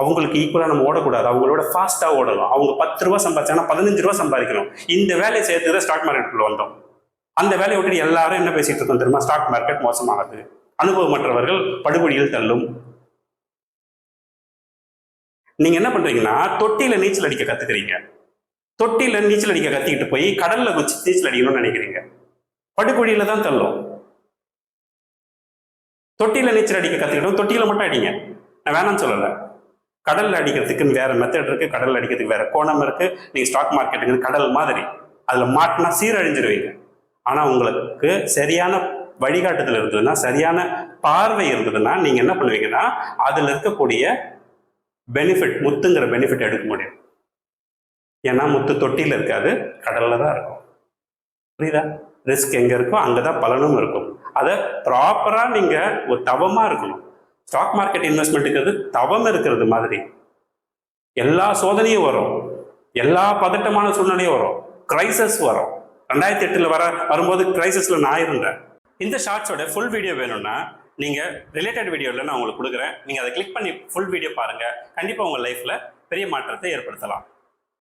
அவங்களுக்கு ஈக்குவலாக நம்ம ஓடக்கூடாது. அவங்களோட ஃபாஸ்ட்டாக ஓடணும். அவங்க பத்து ரூபா சம்பாதிச்சாங்கன்னா பதினஞ்சு ரூபா சம்பாதிக்கணும். இந்த வேலையை சேர்த்து தான் ஸ்டாக் மார்க்கெட்டுக்குள்ள வந்தோம். அந்த வேலையை விட்டு எல்லாரும் என்ன பேசிட்டு இருக்கோம் தெரியுமா? ஸ்டாக் மார்க்கெட் மோசமானது. அனுபவமற்றவர்கள் படுகொடியில் தள்ளும். நீங்க என்ன பண்றீங்கன்னா தொட்டியில நீச்சல் அடிக்க கத்துக்கிறீங்க. தொட்டியில நீச்சல் அடிக்க கத்திக்கிட்டு போய் கடல்ல குச்சி நீச்சல் அடிக்கணும்னு நினைக்கிறீங்க. படுகொழியில தான் தள்ளும். தொட்டியில நீச்சல் அடிக்க கத்துக்கிட்டோம் தொட்டியில மட்டும் அடிங்க. நான் வேணாம்னு சொல்லலை. கடலில் அடிக்கிறதுக்குன்னு வேற மெத்தட் இருக்கு கடலில் அடிக்கிறதுக்கு வேற கோணம் இருக்கு. நீங்க ஸ்டாக் மார்க்கெட்டுக்கு கடல் மாதிரி. அதில் மாட்டினா சீரழிஞ்சிருவீங்க. ஆனால் உங்களுக்கு சரியான வழிகாட்டுதல் இருந்ததுன்னா சரியான பார்வை இருந்ததுன்னா நீங்க என்ன பண்ணுவீங்கன்னா அதில் இருக்கக்கூடிய பெனிஃபிட் முத்துங்கிற பெனிஃபிட் எடுக்க முடியும். ஏன்னா முத்து தொட்டியில் இருக்காது கடல்ல தான் இருக்கும். புரியுதா? ரிஸ்க் எங்க இருக்கோ அங்கதான் பலனும் இருக்கும். அதை ப்ராப்பரா நீங்க ஒரு தவமா இருக்கணும். ஸ்டாக் மார்க்கெட் இன்வெஸ்ட்மெண்ட்டுங்கிறது தவம் இருக்கிறது மாதிரி. எல்லா சோதனையும் வரும். எல்லா பதட்டமான சூழ்நிலையும் வரும். கிரைசஸ் வரும். ரெண்டாயிரத்தி எட்டில் வர வரும்போது கிரைசஸில் நான் இருந்தேன். இந்த ஷார்ட்ஸோட ஃபுல் வீடியோ வேணும்னா நீங்கள் ரிலேட்டட் வீடியோவில் நான் உங்களுக்கு கொடுக்குறேன். நீங்கள் அதை கிளிக் பண்ணி ஃபுல் வீடியோ பாருங்கள் கண்டிப்பாக உங்கள் லைஃப்பில் பெரிய மாற்றத்தை ஏற்படுத்தலாம்.